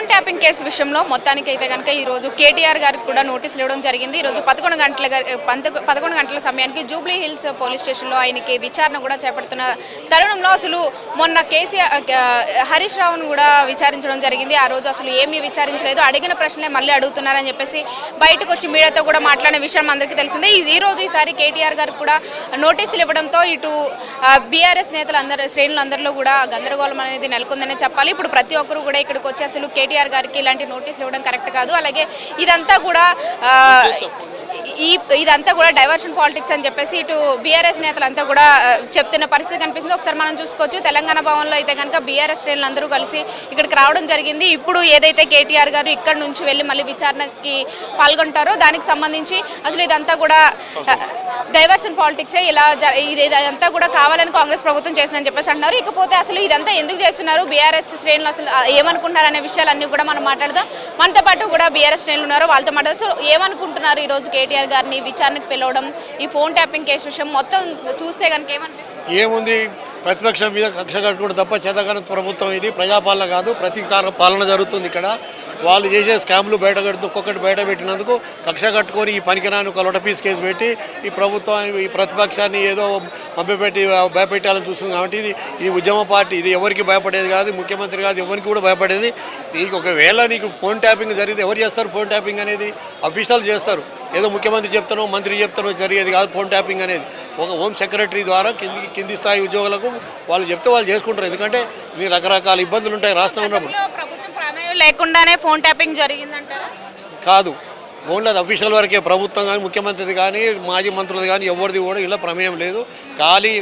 Phone tapping case విషయంలో మొత్తానికి అయితే కనుక ఈ రోజు కేటీఆర్ గారికి కూడా నోటీసులు ఇవ్వడం జరిగింది. ఈ రోజు పదకొండు గంటల పదకొండు గంటల సమయానికి జూబ్లీ హిల్స్ పోలీస్ స్టేషన్లో ఆయనకి విచారణ కూడా చేపడుతున్న తరుణంలో అసలు మొన్న కేసీఆర్ హరీష్ రావును కూడా విచారించడం జరిగింది. ఆ రోజు అసలు ఏమీ విచారించలేదు. అడిగిన ప్రశ్నలే మళ్ళీ అడుగుతున్నారని చెప్పేసి బయటకు వచ్చి మీడియాతో కూడా మాట్లాడిన విషయం అందరికీ తెలిసిందే. ఈ- రోజు ఈసారి కేటీఆర్ గారికి కూడా నోటీసులు ఇవ్వడంతో ఇటు బీఆర్ఎస్ నేతలు అందరు శ్రేణులు కూడా గందరగోళం అనేది నెలకొందనే చెప్పాలి. ఇప్పుడు ప్రతి ఒక్కరు కూడా ఇక్కడికి వచ్చి అసలు కేటీఆర్ గారికి ఇలాంటి నోటీసులు ఇవ్వడం కరెక్ట్ కాదు. అలాగే ఇదంతా కూడా ఈ ఇదంతా కూడా డైవర్షన్ పాలిటిక్స్ అని చెప్పేసి ఇటు బీఆర్ఎస్ నేతలంతా కూడా చెప్తున్న పరిస్థితి కనిపిస్తుంది. ఒకసారి మనం చూసుకోవచ్చు. తెలంగాణ భవన్లో అయితే కనుక బీఆర్ఎస్ శ్రేణులు అందరూ కలిసి ఇక్కడికి రావడం జరిగింది. ఇప్పుడు ఏదైతే కేటీఆర్ గారు ఇక్కడ నుంచి వెళ్ళి మళ్ళీ విచారణకి పాల్గొంటారో దానికి సంబంధించి అసలు ఇదంతా కూడా డైవర్షన్ పాలిటిక్సే ఇలా ఇది ఇదంతా కూడా కావాలని కాంగ్రెస్ ప్రభుత్వం చేసిందని చెప్పేసి అంటున్నారు. ఇకపోతే అసలు ఇదంతా ఎందుకు చేస్తున్నారు? బీఆర్ఎస్ శ్రేణులు అసలు ఏమనుకుంటున్నారు అనే విషయాలన్నీ కూడా మనం మాట్లాడదాం. మనతో పాటు కూడా బీఆర్ఎస్ శ్రేణులు ఉన్నారు వాళ్ళతో మాట్లాడదాం. సో ఏమనుకుంటున్నారు ఈ రోజు కేటీఆర్ గారిని విచారణకు పిలవడం ఈ ఫోన్ ట్యాపింగ్ కేసు విషయం మొత్తం చూస్తే కనుక ఏమనిపిస్తుంది? ఏముంది? ప్రతిపక్షం మీద కక్ష కట్టుకోవడం తప్ప చేతకాని ప్రభుత్వం ఇది. ప్రజాపాలన కాదు ప్రతీకార పాలన జరుగుతుంది ఇక్కడ. వాళ్ళు చేసే స్కామ్లు బయట కడుతూ ఒక్కొక్కటి బయట పెట్టినందుకు కక్ష కట్టుకొని ఈ పనికిరాని ఒక లొటపీస్ కేసు పెట్టి ఈ ప్రభుత్వాన్ని ఈ ప్రతిపక్షాన్ని ఏదో మభ్యపెట్టి భయపెట్టాలని చూస్తుంది కాబట్టి ఇది ఇది ఉద్యమ పార్టీ. ఇది ఎవరికి భయపడేది కాదు ముఖ్యమంత్రి కాదు ఎవరికి కూడా భయపడేది. నీకు ఒకవేళ నీకు ఫోన్ ట్యాపింగ్ జరిగితే ఎవరు చేస్తారు ఫోన్ ట్యాపింగ్ అనేది? అఫీషియల్ చేస్తారు. ఏదో ముఖ్యమంత్రి చెప్తానో మంత్రి చెప్తానో జరిగేది కాదు ఫోన్ ట్యాపింగ్ అనేది. ఒక హోమ్ సెక్రటరీ ద్వారా కింది కింది స్థాయి ఉద్యోగులకు వాళ్ళు చెప్తే వాళ్ళు చేసుకుంటారు. ఎందుకంటే మీ రకరకాల ఇబ్బందులు ఉంటాయి రాష్ట్రం ఉన్నప్పుడు. గతంలో ప్రభుత్వం ప్రమేయం లేకుండానే ఫోన్ ట్యాపింగ్ జరిగిందంటారా? కాదు. ఓన్లీ అది అఫీషియల్ వరకే. ప్రభుత్వం కానీ ముఖ్యమంత్రిది కానీ మాజీ మంత్రులది కానీ ఎవరిది కూడా ఇలా ప్రమేయం లేదు. ఖాళీ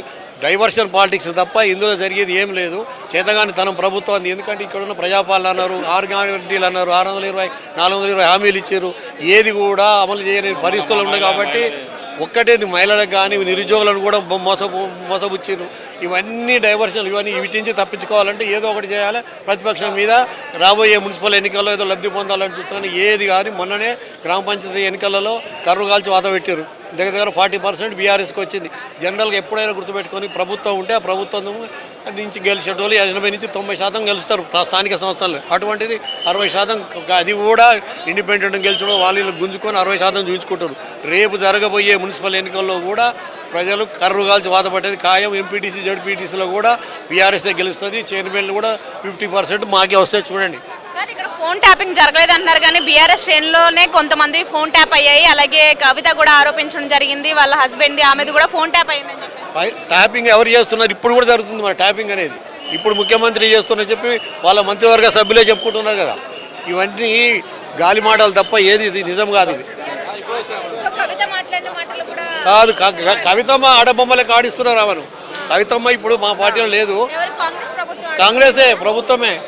డైవర్షన్ పాలిటిక్స్ తప్ప ఇందులో జరిగేది ఏం లేదు. చేతగాని తనం ప్రభుత్వం ఎందుకంటే ఇక్కడ ఉన్న ప్రజాపాలన అన్నారు ఆరు గ్యారంటీలు అన్నారు ఆరు వందల ఇరవై నాలుగు వందల ఇరవై హామీలు ఇచ్చారు. ఏది కూడా అమలు చేయని పరిస్థితులు ఉన్నాయి కాబట్టి ఒక్కటేది మహిళలకు కానీ నిరుద్యోగులను కూడా బొ- మోసపు మోసపుచ్చారు. ఇవన్నీ డైవర్షన్లు ఇవన్నీ వీటి నుంచి తప్పించుకోవాలంటే ఏదో ఒకటి చేయాలి. ప్రతిపక్షం మీద రాబోయే మున్సిపల్ ఎన్నికల్లో ఏదో లబ్ధి పొందాలని చూస్తున్నాను. ఏది కానీ మొన్ననే గ్రామ పంచాయతీ ఎన్నికలలో కర్రు కాల్చి వాత పెట్టారు దగ్గర దగ్గర ఫార్టీ పర్సెంట్ బీఆర్ఎస్కి వచ్చింది. జనరల్గా ఎప్పుడైనా గుర్తుపెట్టుకొని ప్రభుత్వం ఉంటే ఆ ప్రభుత్వం నుంచి గెలిచేటోళ్ళు ఎనభై నుంచి తొంభై శాతం గెలుస్తారు స్థానిక సంస్థలు అటువంటిది అరవై శాతం అది కూడా ఇండిపెండెంట్ గెలిచడం వాళ్ళు గుంజుకొని అరవై శాతం చూపించుకుంటారు రేపు జరగబోయే మున్సిపల్ ఎన్నికల్లో కూడా ప్రజలు కర్రు కాల్చి బాధపడేది ఖాయం ఎంపీటీసీ జడ్పీటీసీలో కూడా బీఆర్ఎస్ఏ గెలుస్తుంది. చైర్మన్లు కూడా ఫిఫ్టీ పర్సెంట్ మాకే వస్తాయి చూడండి. కాదు ఇక్కడ ఫోన్ ట్యాపింగ్ జరగలేదు అంటున్నారు కానీ బీఆర్ఎస్ శ్రేణిలోనే కొంతమంది ఫోన్ ట్యాప్ అయ్యాయి. అలాగే కవిత కూడా ఆరోపించడం జరిగింది వాళ్ళ హస్బెండ్ ఆమెది కూడా ఫోన్ ట్యాప్ అయిందని చెప్పేసి. పై- ట్యాపింగ్ ఎవరు చేస్తున్నారు? ఇప్పుడు కూడా జరుగుతుంది మన ట్యాపింగ్ అనేది. ఇప్పుడు ముఖ్యమంత్రి చేస్తున్నారు చెప్పి వాళ్ళ మంత్రివర్గ సభ్యులే చెప్పుకుంటున్నారు కదా. ఇవన్నీ గాలి మాటలు తప్ప ఏది ఇది? నిజం కాదు ఇది. కాదు కవితమ్మ ఆడబొమ్మలకి ఆడిస్తున్నారు ఆమెను. కవితమ్మ ఇప్పుడు మా పార్టీలో లేదు. కాంగ్రెసే ప్రభుత్వమే.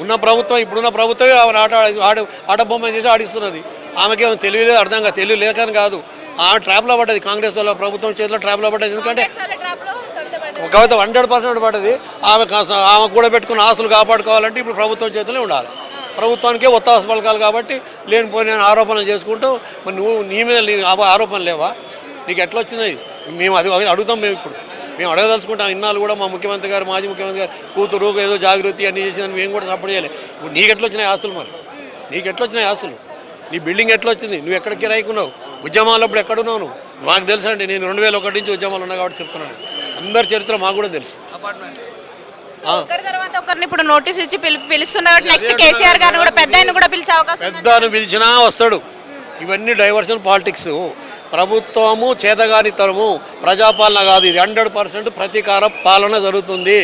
ఉన్న ప్రభుత్వం ఇప్పుడున్న ప్రభుత్వమే ఆమె ఆట ఆడ ఆడబొమ్మ చేసి ఆడిస్తున్నది. ఆమెకేమో తెలివి లేదు అర్థం కాదు తెలివి లేకని కాదు. ఆమె ట్రాప్లో పడ్డది కాంగ్రెస్ వాళ్ళ ప్రభుత్వం చేతిలో ట్రాప్లో పడ్డది. ఎందుకంటే కవిత హండ్రెడ్ పర్సెంట్ పడ్డది. ఆమె ఆమె కూడా పెట్టుకున్న ఆస్తులు కాపాడుకోవాలంటే ఇప్పుడు ప్రభుత్వం చేతిలో ఉండాలి. ప్రభుత్వానికే ఒత్తాస పలకాలి కాబట్టి లేనిపోయిన ఆరోపణలు చేసుకుంటూ మరి నువ్వు నీ మీద ఆ- ఆరోపణలు లేవా? నీకు ఎట్లా వచ్చినాయి మేము అది అడుగుతాం మేము ఇప్పుడు. మేము అడగదలుచుకుంటాం ఇన్నాళ్ళు కూడా మా ముఖ్యమంత్రి గారు మాజీ ముఖ్యమంత్రి గారు కూతురు ఏదో జాగృతి అన్ని చేసిందని మేము కూడా సపోర్ట్ చేయలేదు. ఇప్పుడు నీకు ఎట్లా వచ్చినాయి ఆస్తులు మరి? నీకు ఎట్లా వచ్చినాయి ఆస్తులు? నీ బిల్డింగ్ ఎట్లా వచ్చింది నువ్వు ఎక్కడ కిరాయికున్నావు? ఉద్యమాలు అప్పుడు ఎక్కడున్నావు నువ్వు? మాకు తెలుసు అండి నేను రెండు వేల ఒకటి నుంచి ఉద్యమాలు ఉన్నా కాబట్టి చెప్తున్నాను. అందరి చరిత్ర మాకు కూడా తెలుసు. తర్వాత ఒకరిని ఇప్పుడు నోటీస్ ఇచ్చి పిలుస్తున్నారు. నెక్స్ట్ కేసీఆర్ గారిని కూడా పెద్ద కూడా పిలిచే అవకాశం ఉంది. పెద్దను పిలిచినా వస్తాడు. ఇవన్నీ డైవర్షన్ పాలిటిక్స్ ప్రభుత్వము చేతగానితనము ప్రజాపాలన కాదు. ఇది హండ్రెడ్ పర్సెంట్ ప్రతీకార పాలన జరుగుతుంది.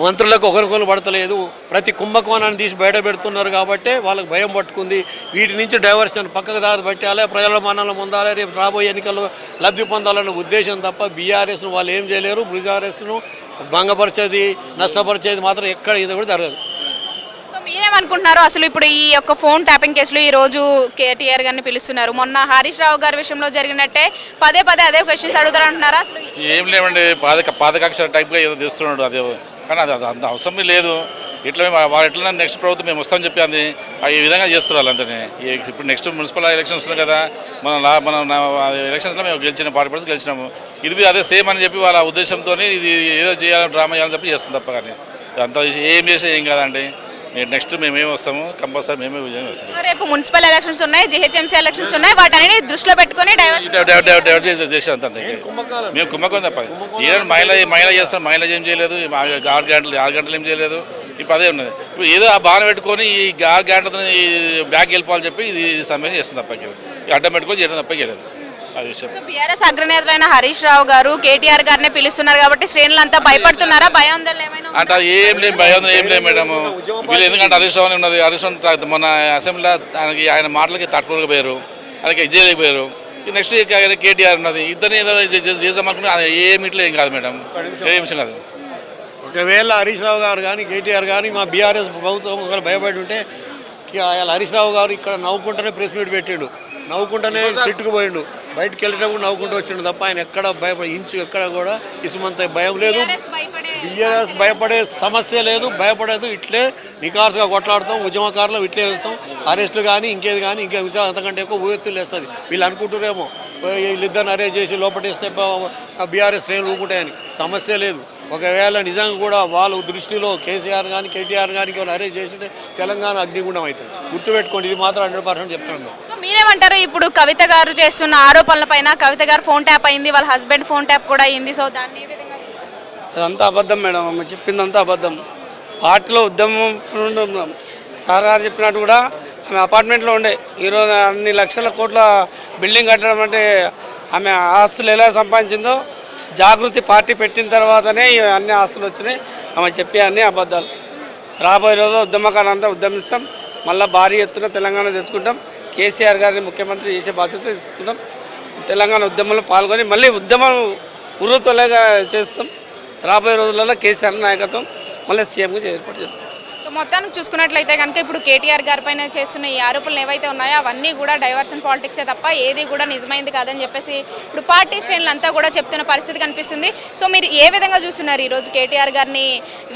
మంత్రులకు ఒకరికొకరు పడతలేదు. ప్రతి కుంభకోణాన్ని తీసి బయట పెడుతున్నారు కాబట్టి వాళ్ళకి భయం పట్టుకుంది. వీటి నుంచి డైవర్షన్ పక్కకు దారి పెట్టాలి. ప్రజల మన్నలు పొందాలి. రేపు రాబోయే ఎన్నికల్లో లబ్ధి పొందాలన్న ఉద్దేశం తప్ప బీఆర్ఎస్ను వాళ్ళు ఏం చేయలేరు. బీఆర్ఎస్ను భంగపరిచేది నష్టపరిచేది మాత్రం ఎక్కడ ఇది కూడా జరగదు. మీరేమనుకుంటున్నారు? అసలు ఇప్పుడు ఈ యొక్క ఫోన్ ట్యాపింగ్ కేసులో ఈ రోజు కేటీఆర్ గారిని పిలుస్తున్నారు. మొన్న హరీష్ రావు గారి విషయంలో జరిగినట్టే పదే పదే అదే క్వశ్చన్స్ అడుగుతారు అంటున్నారా అసలు ఏం లేవండి పాదక పాదకాక్ష టైప్గా ఏదో చేస్తున్నాడు. అదే కానీ అది అంత అవసరం లేదు. ఇట్లా మేము వాళ్ళు ఎట్లా నెక్స్ట్ ప్రభుత్వం మేము వస్తామని చెప్పి అంది ఈ విధంగా చేస్తున్నారు వాళ్ళందరినీ. ఇప్పుడు నెక్స్ట్ మున్సిపల్ ఎలక్షన్స్ ఉన్నాయి కదా. మన లా మన ఎలక్షన్స్లో మేము గెలిచిన పార్టీ పర్సెంట్ గెలిచినాము. ఇది అదే సేమ్ అని చెప్పి వాళ్ళ ఉద్దేశంతో ఇది ఏదో చేయాలని డ్రామా చేయాలని చెప్పి చేస్తుంది తప్ప కానీ. అంత ఏం చేసే ఏం కాదండి. నెక్స్ట్ మేమేమి వస్తాము కంపల్సరీ మేమే విజయం వస్తాం సో రేపు మున్సిపల్ ఎలక్షన్స్ ఉన్నాయి జిహెచ్ఎంసీ ఎలక్షన్స్ ఉన్నాయి వాటన్ని దృష్టిలో పెట్టుకొని డైవర్షన్ చేసి అంత. మేము కుంభకోణం తప్ప. ఏదైనా మహిళ మహిళ చేస్తాం మహిళ ఏం చేయలేదు ఆరు గంటలు ఆరు గంటలు ఏం చేయలేదు ఇప్పుడు అదే ఉన్నది. ఇప్పుడు ఏదో ఆ బాణ పెట్టుకొని ఈ ఆరు గంటలతో ఈ బ్యాగ్ వెళ్ళిపోవాలని చెప్పి ఇది సమస్య చేస్తుంది తప్ప ఈ అడ్డం పెట్టుకొని చేయడం తప్ప చేయలేదు అది విషయం సో బీఆర్ఎస్ అగ్రనేతలైన హరీష్ రావు గారు కేటీఆర్ గారినే పిలుస్తున్నారు కాబట్టి శ్రేణులంతా భయపడుతున్నారా? భయాందోళన ఏమైనా ఉందా? అంటే అది ఏం లేదు భయం ఏం లేదు మేడం వీళ్ళు ఎందుకంటే హరీష్ రావు అని ఉన్నది. హరీష్ రావు మొన్న అసెంబ్లీలో ఆయనకి ఆయన మాటలకి తట్టుకోలేకపోయారు ఆయనకి ఇది చేయలేకపోయారు నెక్స్ట్ ఆయన కేటీఆర్ ఉన్నది. ఇద్దరిని ఏదో చే- చే- చేద్దామనుకున్నా అది ఏం ఇట్లా ఏం కాదు మేడం ఏ విషయం కాదు. ఒకవేళ హరీష్ రావు గారు కానీ కేటీఆర్ కానీ మా బీఆర్ఎస్ ప్రభుత్వం ఒకవేళ భయపడి ఉంటే హరీష్ రావు గారు ఇక్కడ నవ్వుకుంటూనే ప్రెస్ మీట్ పెట్టిండు. నవ్వుకుంటూనే సిట్టుకు పోయిండు. బయటకు వెళ్ళేటప్పుడు నవ్వుకుంటూ వచ్చిండు తప్ప ఆయన ఎక్కడ భయపడి ఇంచు ఎక్కడ కూడా ఇసుమంత భయం లేదు. BRS భయపడే బీఆర్ఎస్ భయపడే సమస్య లేదు భయపడేది ఇట్లే. నికార్సుగా కొట్లాడతాం ఉద్యమకారులు ఇట్లే వేస్తాం అరెస్టులు కానీ ఇంకేది కానీ ఇంకే అంతకంటే ఎక్కువ ఊయెత్తులు వేస్తుంది. వీళ్ళు అనుకుంటున్నారేమో వీళ్ళిద్దరిని అరెస్ట్ చేసి లోపటేస్తే బీఆర్ఎస్ శ్రేణులు ఊకుంటాయని. సమస్య లేదు. ఒకవేళ నిజంగా కూడా వాళ్ళ దృష్టిలో కేసీఆర్ కానీ కేటీఆర్ కానీ అరెస్ట్ చేసింటే తెలంగాణ అగ్నిగుండం అవుతుంది. గుర్తుపెట్టుకోండి ఇది మాత్రం హండ్రెడ్ పర్సెంట్ చెప్తున్నాను. మీరేమంటారు? ఇప్పుడు కవిత గారు చేస్తున్న ఆరోపణల పైన కవిత గారు ఫోన్ ట్యాప్ అయింది వాళ్ళ హస్బెండ్ ఫోన్ ట్యాప్ కూడా అయింది. సో దాన్ని అదంతా అబద్ధం మేడం. ఆమె చెప్పిందంతా అబద్ధం. పార్టీలో ఉద్యమం సార్ గారు చెప్పినట్టు కూడా ఆమె అపార్ట్మెంట్లో ఉండే. ఈరోజు అన్ని లక్షల కోట్ల బిల్డింగ్ కట్టడం అంటే ఆమె ఆస్తులు ఎలా సంపాదించిందో జాగృతి పార్టీ పెట్టిన తర్వాతనే అన్ని ఆస్తులు వచ్చినాయి. ఆమె చెప్పే అన్ని అబద్ధాలు. రాబోయే రోజు ఉద్యమకాలంతా ఉద్యమిస్తాం. మళ్ళీ భారీ ఎత్తున తెలంగాణ తెచ్చుకుంటాం. కేసీఆర్ గారిని ముఖ్యమంత్రి చేసే బాధ్యత తీసుకుంటాం తెలంగాణ ఉద్యమంలో పాల్గొని మళ్ళీ ఉద్యమం ఉర్రుతోలేగా చేస్తాం. రాబోయే రోజులలో కేసీఆర్ నాయకత్వం మళ్ళీ సీఎంగా ఏర్పాటు చేసుకుంటాం. సో మొత్తానికి చూసుకున్నట్లయితే కనుక ఇప్పుడు కేటీఆర్ గారి పైన చేస్తున్న ఈ ఆరోపణలు ఏవైతే ఉన్నాయో అవన్నీ కూడా డైవర్షన్ పాలిటిక్సే తప్ప ఏది కూడా నిజమైంది కాదని చెప్పేసి ఇప్పుడు పార్టీ శ్రేణులు అంతా కూడా చెప్తున్న పరిస్థితి కనిపిస్తుంది. సో మీరు ఏ విధంగా చూస్తున్నారు ఈరోజు కేటీఆర్ గారిని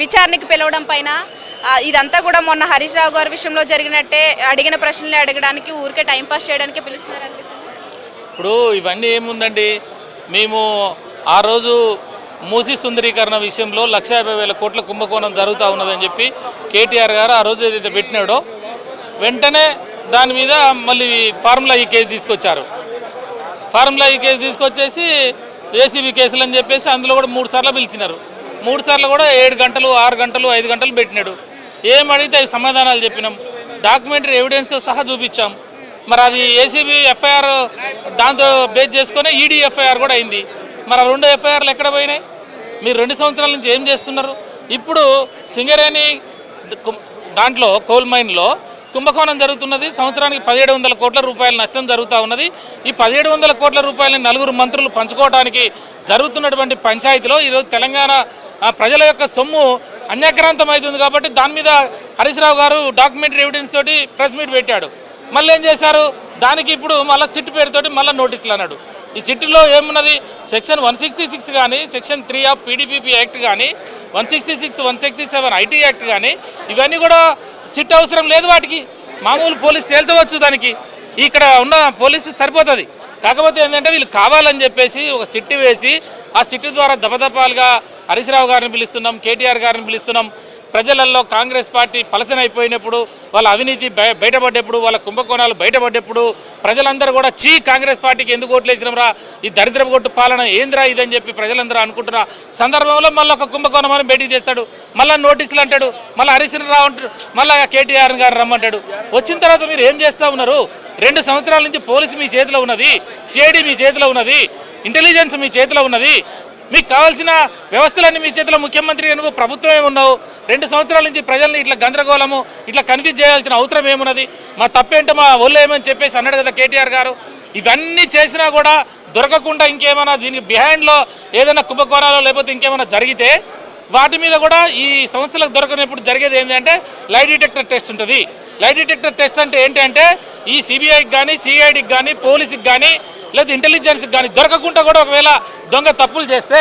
విచారణకి పిలవడం పైన? ఇదంతా కూడా మొన్న హరీష్ రావు గారి విషయంలో జరిగినట్టే అడిగిన ప్రశ్నలే అడగడానికి ఊరికే టైంపాస్ చేయడానికి పిలుస్తున్నారు అనిపిస్తుంది. ఇప్పుడు ఇవన్నీ ఏముందండి? మేము ఆ రోజు మూసి సుందరీకరణ విషయంలో లక్ష యాభై వేల కోట్ల కుంభకోణం జరుగుతూ ఉన్నదని చెప్పి కేటీఆర్ గారు ఆ రోజు ఏదైతే పెట్టినాడో వెంటనే దాని మీద మళ్ళీ ఫార్ములా ఈ కేసు తీసుకొచ్చారు. ఫార్ములా ఈ కేసు తీసుకొచ్చేసి ఏసీబీ కేసులు అని చెప్పేసి అందులో కూడా మూడు సార్లు పిలిచినారు. మూడు సార్లు కూడా ఏడు గంటలు ఆరు గంటలు ఐదు గంటలు పెట్టినాడు. ఏం అడిగితే అవి సమాధానాలు చెప్పినాం. డాక్యుమెంటరీ ఎవిడెన్స్తో సహా చూపించాం. మరి అది ఏసీబీ ఎఫ్ఐఆర్ దాంతో బేస్ చేసుకునే ఈడీ ఎఫ్ఐఆర్ కూడా అయింది. మరి ఆ రెండు ఎఫ్ఐఆర్లు ఎక్కడ పోయినాయి? మీరు రెండు సంవత్సరాల నుంచి ఏం చేస్తున్నారు? ఇప్పుడు సింగరేణి దాంట్లో కోల్ మైన్లో కుంభకోణం జరుగుతున్నది. సంవత్సరానికి పదిహేడు వందల కోట్ల రూపాయల నష్టం జరుగుతూ ఉన్నది. ఈ పదిహేడు వందల కోట్ల రూపాయలని నలుగురు మంత్రులు పంచుకోవడానికి జరుగుతున్నటువంటి పంచాయతీలో ఈరోజు తెలంగాణ ప్రజల యొక్క సొమ్ము అన్యాక్రాంతం అవుతుంది కాబట్టి దాని మీద హరీష్ రావు గారు డాక్యుమెంటరీ ఎవిడెన్స్ తోటి ప్రెస్ మీట్ పెట్టాడు. మళ్ళీ ఏం చేశారు? దానికి ఇప్పుడు మళ్ళీ సిట్ పేరుతోటి మళ్ళీ నోటీసులు అన్నాడు. ఈ సిట్లో ఏమున్నది? సెక్షన్ వన్ సిక్స్టీ సిక్స్ కానీ section three of PDPP act కానీ one sixty six one sixty seven IT act కానీ ఇవన్నీ కూడా సిట్ అవసరం లేదు వాటికి. మామూలు పోలీస్ తేల్చవచ్చు దానికి. ఇక్కడ ఉన్న పోలీసు సరిపోతుంది. కాకపోతే ఏంటంటే వీళ్ళు కావాలని చెప్పేసి ఒక సిట్ వేసి ఆ సిట్ ద్వారా దపదపాలుగా హరీశ్రావు గారిని పిలుస్తున్నాం కేటీఆర్ గారిని పిలుస్తున్నాం. ప్రజలలో కాంగ్రెస్ పార్టీ పలసన అయిపోయినప్పుడు వాళ్ళ అవినీతి బయ బయటపడ్డప్పుడు వాళ్ళ కుంభకోణాలు బయటపడ్డప్పుడు ప్రజలందరూ కూడా చీ కాంగ్రెస్ పార్టీకి ఎందుకు ఓట్లు వేసినరా ఈ దరిద్రపు కొట్టు పాలన ఏంద్రా ఇదని చెప్పి ప్రజలందరూ అనుకుంటున్న సందర్భంలో మళ్ళీ ఒక కుంభకోణం అని బయటికి చేస్తాడు మళ్ళీ నోటీసులు అంటాడు. మళ్ళీ హరీష్ రావు అంటాడు. మళ్ళీ కేటీఆర్ గారు రమ్మంటాడు. వచ్చిన తర్వాత మీరు ఏం చేస్తూ ఉన్నారు? రెండు సంవత్సరాల నుంచి పోలీసు మీ చేతిలో ఉన్నది సిఐడి మీ చేతిలో ఉన్నది ఇంటెలిజెన్స్ మీ చేతిలో ఉన్నది మీకు కావాల్సిన వ్యవస్థలన్నీ మీ చేతిలో. ముఖ్యమంత్రి నువ్వు ప్రభుత్వమే ఉన్నావు. రెండు సంవత్సరాల నుంచి ప్రజల్ని ఇట్లా గందరగోళము ఇట్లా కన్ఫ్యూజ్ చేయాల్సిన అవసరం ఏమున్నది? మా తప్పేంటో మా ఒళ్ళు ఏమని చెప్పేసి అన్నాడు కదా కేటీఆర్ గారు. ఇవన్నీ చేసినా కూడా దొరకకుండా ఇంకేమైనా దీనికి బిహైండ్లో ఏదైనా కుంభకోణాలు లేకపోతే ఇంకేమైనా జరిగితే వాటి మీద కూడా ఈ సంస్థలకు దొరకనప్పుడు జరిగేది ఏంటంటే లై డిటెక్టర్ టెస్ట్ ఉంటుంది. లై డిటెక్టర్ టెస్ట్ అంటే ఏంటంటే ఈ సిబిఐకి కానీ సిఐడికి కానీ పోలీసుకి కానీ లేదా ఇంటెలిజెన్స్కి కానీ దొరకకుండా కూడా ఒకవేళ దొంగ తప్పులు చేస్తే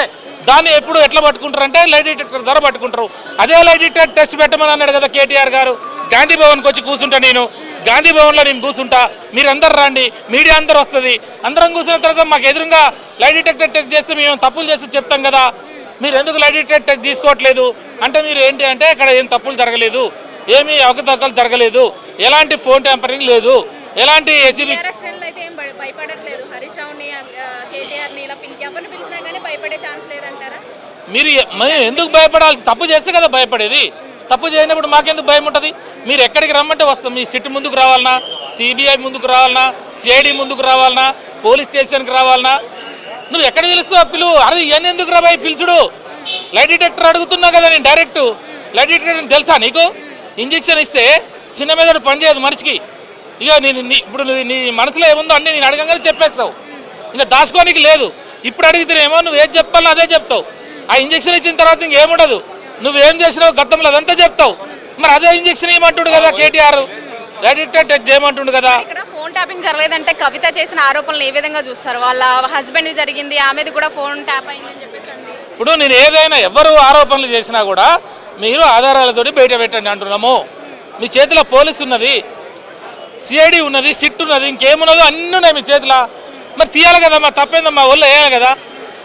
దాన్ని ఎప్పుడు ఎట్లా పట్టుకుంటారు అంటే లై డిటెక్టర్ ద్వారా పట్టుకుంటారు. అదే లై డిటెక్టర్ టెస్ట్ పెట్టమని అన్నాడు కదా కేటీఆర్ గారు. గాంధీ భవన్కి వచ్చి కూర్చుంటా నేను. గాంధీ భవన్లో నేను కూర్చుంటా. మీరందరు రండి. మీడియా అందరు వస్తుంది. అందరం కూర్చున్న తర్వాత మాకు ఎదురుగా లై డిటెక్టర్ టెస్ట్ చేస్తే మేము తప్పులు చేస్తే చెప్తాం కదా. మీరు ఎందుకు లై డిటెక్టర్ టెస్ట్ తీసుకోవట్లేదు? అంటే మీరు ఏంటి అంటే ఇక్కడ ఏం తప్పులు జరగలేదు. ఏమీ అవకతవకలు జరగలేదు. ఎలాంటి ఫోన్ ట్యాంపరింగ్ లేదు. ఎలాంటి ఏసీబీ మీరు ఎందుకు భయపడాలి? తప్పు చేస్తే కదా భయపడేది. తప్పు చేయనప్పుడు మాకెందుకు భయం ఉంటుంది? మీరు ఎక్కడికి రమ్మంటే వస్తాం. మీ సిట్ ముందుకు రావాలనా సిబిఐ ముందుకు రావాలనా సిఐడి ముందుకు రావాలనా పోలీస్ స్టేషన్కి రావాలనా నువ్వు ఎక్కడ పిలుస్తావు పిలువు? అరే ఇవన్నీ ఎందుకు రాబాయి పిలుచుడు? లైట్ డిటెక్టర్ అడుగుతున్నా కదా నేను డైరెక్ట్ లైట్ డిటెక్టర్ తెలుసా నీకు? ఇంజెక్షన్ ఇస్తే చిన్న మీద పనిచేయదు మనిషికి. ఇక నేను నీ- ఇప్పుడు నీ మనసులో ఏముందో అన్నీ నేను అడగంగానే చెప్పేస్తావు. ఇంకా దాచుకోనికి లేదు. ఇప్పుడు అడిగితేనేమో నువ్వు ఏది చెప్పాలో అదే చెప్తావు. ఆ ఇంజెక్షన్ ఇచ్చిన తర్వాత ఇంకేముండదు. నువ్వేం చేసినావు గతంలో అదంతా చెప్తావు. మరి అదే ఇంజక్షన్ ఇవ్వమంటుండు కదా కేటీఆర్? అడిక్టెడ్ టెస్ట్ చేయమంటుండు కదా. ఫోన్ ట్యాపింగ్ జరగలేదంటే కవిత చేసిన ఆరోపణలు ఏ విధంగా చూస్తారు? వాళ్ళ హస్బెండ్ జరిగింది ఆమెది కూడా ఫోన్ ట్యాప్ అయిందని చెప్పేసి ఇప్పుడు నేను ఏదైనా ఎవరు ఆరోపణలు చేసినా కూడా మీరు ఆధారాలతోటి బయట పెట్టండి అంటున్నాము. మీ చేతిలో పోలీసు ఉన్నది సిఐడి ఉన్నది సిట్ ఉన్నది ఇంకేమున్నదో అన్నీ ఉన్నాయి మీ చేతిలో. మరి తీయాలి కదా మా తప్పేందమ్మా ఒళ్ళు వేయాలి కదా.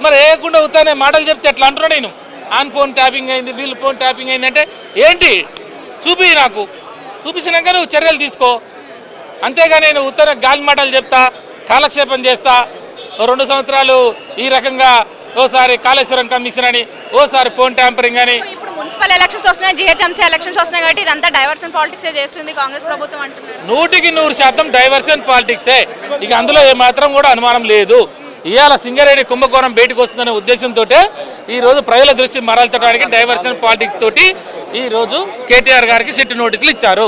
మరి వేయకుండా ఉత్తానే మాటలు చెప్తే ఎట్లా అంటున్నాడు నేను? ఆన్ ఫోన్ ట్యాపింగ్ అయింది వీళ్ళు ఫోన్ ట్యాపింగ్ అయింది అంటే ఏంటి? చూపి నాకు. చూపించినాక నువ్వు చర్యలు తీసుకో. అంతేగా నేను ఉత్తర గాలి మాటలు చెప్తా కాలక్షేపం చేస్తా. రెండు సంవత్సరాలు ఈ రకంగా ఓసారి కాళేశ్వరం కమిషన్ అని ఓసారి ఫోన్ ట్యాంపరింగ్ అని. మున్సిపల్ ఎలక్షన్స్ వస్తున్నాయి జిహెచ్ఎంసీ ఎలక్షన్స్ వస్తున్నాయి కాబట్టి ఇదంతా డైవర్షన్ పాలిటిక్స్ చేస్తుంది కాంగ్రెస్ ప్రభుత్వం అంటున్నారు. నూటికి నూరు శాతం డైవర్షన్ పాలిటిక్సే ఇక అందులో ఏమాత్రం కూడా అనుమానం లేదు. ఇవాళ సింగరేణి కుంభకోణం బయటకు వస్తుందనే ఉద్దేశంతో ఈ రోజు ప్రజల దృష్టి మరల్చడానికి డైవర్షన్ పాలిటిక్స్ తోటి ఈ రోజు కేటీఆర్ గారికి సిట్టు నోటీసులు ఇచ్చారు.